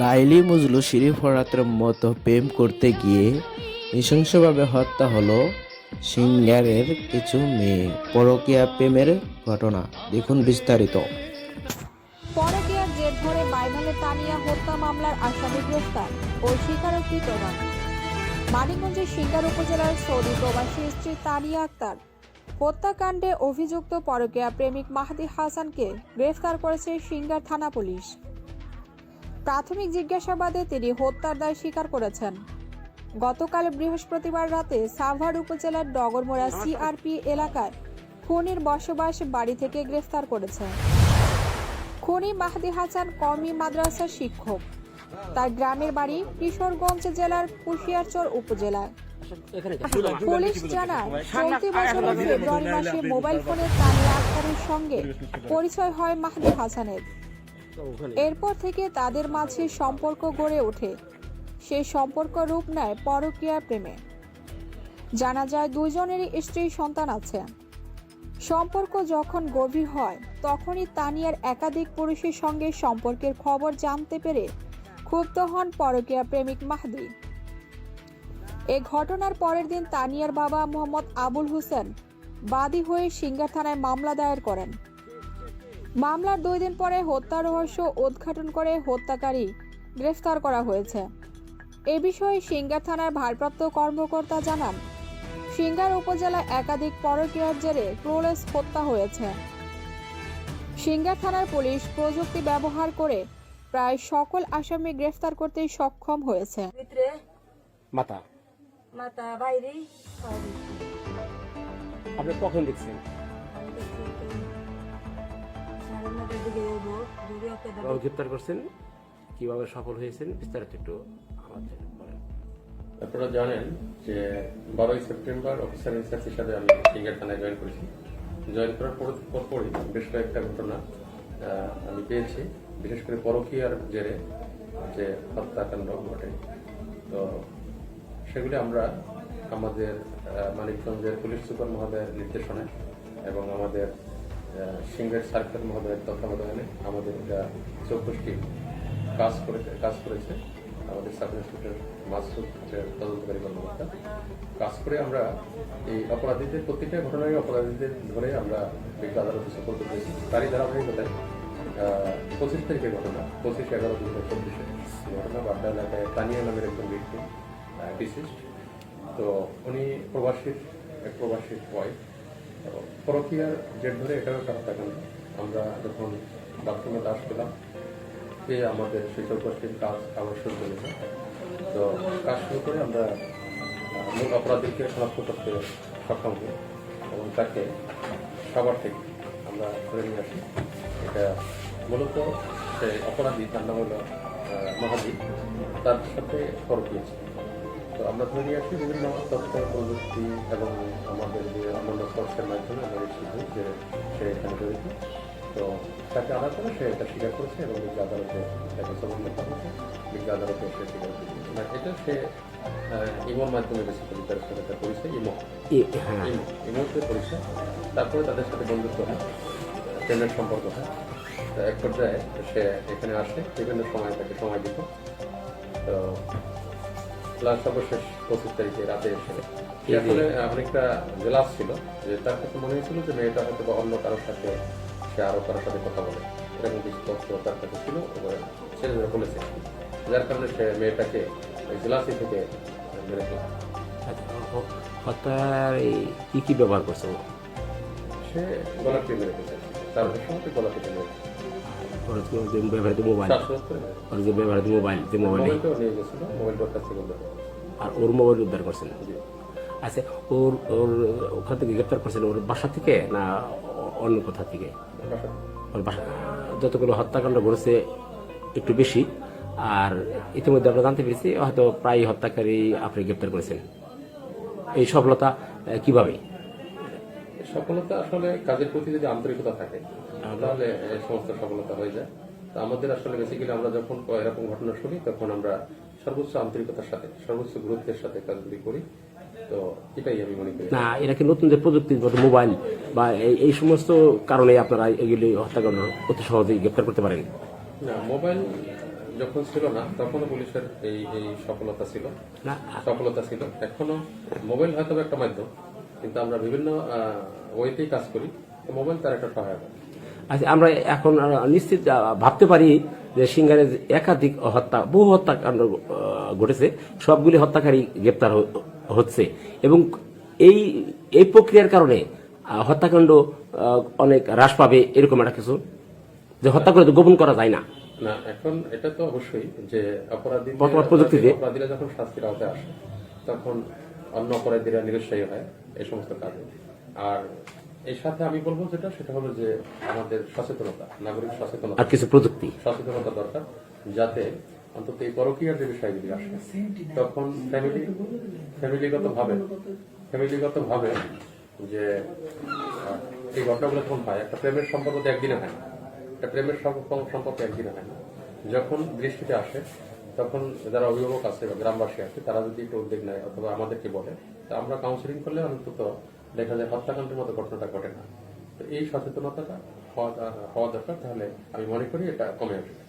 লাইলি মজলু শিরিফ হরাতের মতো প্রেম করতে গিয়ে নৃশংসভাবে হত্যা হলো সিঙ্গারের কিছু মেয়ে। পরকীয়া প্রেমের ঘটনা, দেখুন বিস্তারিত। পরকীয়ার জের ধরে বাইনালে তানিয়া হত্যা মামলার আসামি গ্রেফতার ও স্বীকারোক্তি প্রমাণ। মানিকগঞ্জের সিঙ্গার উপজেলার সৌদি প্রবাসী স্ত্রী তানিয়া আক্তার হত্যাকাণ্ডে অভিযুক্ত পরকীয়া প্রেমিক মাহাদি হাসানকে গ্রেফতার করেছে সিঙ্গার থানা পুলিশ। প্রাথমিক জিজ্ঞাসাবাদে তিনি হত্যার দায় স্বীকার করেছেন। গতকাল বৃহস্পতিবার রাতে সাভার উপজেলার ডগরমোড়া সিআরপি এলাকায় খুনির বসবাস বাড়ি থেকে গ্রেফতার করেছে। খনি মাহদি হাসান কমি মাদ্রাসার শিক্ষক। তার গ্রামের বাড়ি কিশোরগঞ্জ জেলার কুশিয়ারচর উপজেলায়। পুলিশ জানায়, চলতি বছরের ফেব্রুয়ারি মাসে মোবাইল ফোনে তানিয়া আক্তারের সঙ্গে পরিচয় হয় মাহদি হাসানের। এরপর থেকে তাদের মাঝে সম্পর্ক গড়ে ওঠে। সেই সম্পর্ক রূপ নেয় পরকীয়া প্রেমে। জানা যায় দুজনেরই স্ত্রী সন্তান আছে। সম্পর্ক যখন গভীর হয়, তখনই তানিয়ার একাধিক পুরুষের সঙ্গে সম্পর্কের খবর জানতে পেরে ক্ষুব্ধ হন পরকীয়া প্রেমিক মাহদি। এ ঘটনার পরের দিন তানিয়ার বাবা মোহাম্মদ আবুল হোসেন বাদী হয়ে সিঙ্গার থানায় মামলা দায়ের করেন। মামলার দুই দিন পরে হত্যা রহস্য উদ্ঘাটন করে হত্যাকারী গ্রেফতার করা হয়েছে। এ বিষয়ে সিঙ্গার থানার ভারপ্রাপ্ত কর্মকর্তা জানান সিঙ্গার উপজেলায় একাধিক পরকীয়ার জেরে ক্লোরেস হত্যা হয়েছে। সিঙ্গার থানার পুলিশ প্রযুক্তি ব্যবহার করে প্রায় সকল আসামি গ্রেফতার করতে সক্ষম হয়েছে। মাথা বাইরে বাইরে। আপনি কখন দেখছেন? দিকে যাব যদি ওকে গ্রেপ্তার করছেন কীভাবে সফল হয়েছেন বিস্তারিত একটু আমাদের বলেন। আপনারা জানেন যে বারোই সেপ্টেম্বর অফিসার ইনচার্জ হিসাবে আমি সিঙ্গার থানায় জয়েন করেছি। জয়েন করার পর পরপরই বেশ কয়েকটা ঘটনা আমি পেয়েছি। বিশেষ করে পরকীয়ার জেরে যে হত্যাকাণ্ড ঘটে। তো সেগুলি আমরা আমাদের মানিকগঞ্জের পুলিশ সুপার মহোদয়ের নির্দেশনায় এবং আমাদের সিঙ্গার সার্কেল মহোদয়ের তত্ত্বাবধানে আমাদের চৌকস কাজ করে কাজ করেছে। আমাদের সাব ইন্সপেক্টর মাসুদ তদন্তকারী কর্মকর্তা। কাজ করে আমরা এই অপরাধীদের প্রত্যেকটা ঘটনায় অপরাধীদের ধরে আমরা বিজ্ঞ আদালতে সুপর্দ করেছি। তারই ধারাবাহিকতায় পঁচিশ তারিখের ঘটনা, পঁচিশ এগারো দু হাজার চব্বিশে। ঘটনা বাড্ডা এলাকায় তানিয়া নামের একজন ব্যক্তি বিশিষ্ট। তো উনি প্রবাসীর, এক প্রবাসীর ওয়াইফ পরকীয়ার জেট ধরে এটাও একটা হত্যাকাণ্ড আমরা যখন বাথরুমে দাস পেলাম পেয়ে আমাদের শিক্ষক গোষ্ঠীর কাজ আবার শুরু করেছে। তো কাজ শুরু করে আমরা মূল অপরাধীকে শনাক্ত করতে সক্ষম হই এবং তাকে সবার থেকে আমরা ধরে নিয়ে আসি। এটা মূলত সে অপরাধী তার নাম হলো আহ, তার সাথে পরকিয়েছে তো আমরা ধরে নিয়ে আসি বিভিন্ন তথ্য প্রযুক্তি এবং আমাদের যে অন্যান্য সোর্সের মাধ্যমে আমরা হই যে সে এখানে জড়িত তো তাকে আধার করে সে এটা স্বীকার করেছে এবং বিজ্ঞ আদালতে তাকে সমন্বয় করা হয়েছে। বিজ্ঞ আদালতে সে স্বীকার করেছে। না এটা সে ইমোর মাধ্যমে বেসিক্যালি তার সাথে তার পরিচয় ইমো। হ্যাঁ। ইমো ইমোতে পরিচয়। তারপরে তাদের সাথে বন্ধুত্ব হয় প্রেমের সম্পর্ক হয়। তো এক পর্যায়ে সে এখানে আসে বিভিন্ন সময় তাকে সময় দিত। তো ক্লাস সর্বশেষ পঁচিশ তারিখে রাতে এসে আসলে অনেকটা জেলাস ছিল যে তার কাছে মনে হয়েছিল যে মেয়েটা হয়তো বা অন্য কারোর সাথে সে আরও কারোর সাথে কথা বলে। এরকম কিছু তথ্য তার কাছে ছিল এবার ছেলেরা বলেছে। যার কারণে সে মেয়েটাকে জেলাসি থেকে মেরে ফেলে। আচ্ছা, হত্যার এই কি কি ব্যবহার করছে সে গলা মেরে ফেলেছে। তার সময় গলা মেরে ফেলেছে। ওর যে ব্যবহৃত মোবাইল। ওর যে ব্যবহৃত মোবাইল যে মোবাইল। আর ওর মোবাইল উদ্ধার করছেন আচ্ছা ওর ওর ওখান থেকে গ্রেপ্তার করছেন ওর বাসা থেকে না অন্য কোথা থেকে? ওর বাসা। যতগুলো হত্যাকাণ্ড ঘটেছে একটু বেশি আর ইতিমধ্যে আমরা জানতে পেরেছি হয়তো প্রায় হত্যাকারী আপনি গ্রেপ্তার করেছেন। এই সফলতা কীভাবে? সফলতা আসলে কাজের প্রতি যদি আন্তরিকতা থাকে তাহলে এই সমস্ত সফলতা হয়ে যায়। তো আমাদের আসলে বেসিক্যালি আমরা যখন এরকম ঘটনা শুনি তখন আমরা সর্বোচ্চ আন্তরিকতার সাথে সর্বোচ্চ গুরুত্বের সাথে কাজগুলি করি। তো এটাই আমি মনে করি। না এরা কি নতুন যে প্রযুক্তির মতো মোবাইল বা এই- এই সমস্ত কারণে আপনারা এগুলি হত্যাকাণ্ড অতি সহজেই গ্রেপ্তার করতে পারেন? না মোবাইল যখন ছিল না তখনও পুলিশের এই এই সফলতা ছিল। না সফলতা ছিল। এখনও মোবাইল হয়তো একটা মাধ্যম কিন্তু আমরা বিভিন্ন ওয়েতেই কাজ করি। মোবাইল তার একটা সহায়তা আমরা এখন নিশ্চিত ভাবতে পারি যে সিঙ্গারে একাধিক হত্যা বহু হত্যাকাণ্ড ঘটেছে। সবগুলি হত্যাকারী গ্রেপ্তার হচ্ছে। এবং এই এই প্রক্রিয়ার কারণে হত্যাকাণ্ড অনেক হ্রাস পাবে এরকম একটা কিছু? যে হত্যা করে গোপন করা যায় না। না এখন এটা তো অবশ্যই যে অপরাধী বর্তমান প্রযুক্তিতে। অপরাধীরা যখন শাস্তির আওতায় আসে তখন অন্য অপরাধীরা নিরুৎসাহী হয় এই সমস্ত কাজে। আর এই সাথে আমি বলব যেটা সেটা হলো যে আমাদের সচেতনতা নাগরিক সচেতনতা। আর কিছু প্রযুক্তি। সচেতনতা দরকার যাতে অন্তত এই পরকীয়ার যে বিষয়গুলি আসে তখন ফ্যামিলি ফ্যামিলিগত ভাবে ফ্যামিলিগত ভাবে যে এই ঘটনাগুলো যখন হয়। একটা প্রেমের সম্পর্ক তো একদিনে হয় না। একটা প্রেমের সম্পর্ক সম্পর্ক একদিনে হয় না। যখন দৃষ্টিতে আসে তখন যারা অভিভাবক আছে বা গ্রামবাসী আছে তারা যদি একটু উদ্যোগ নেয় অথবা আমাদেরকে বলে তা আমরা কাউন্সিলিং করলে অন্তত দেখা যায় হত্যাকাণ্ডের মতো ঘটনাটা ঘটে না। তো এই সচেতনতাটা হওয়া দরকার, তাহলে আমি মনে করি এটা কমে আসবে।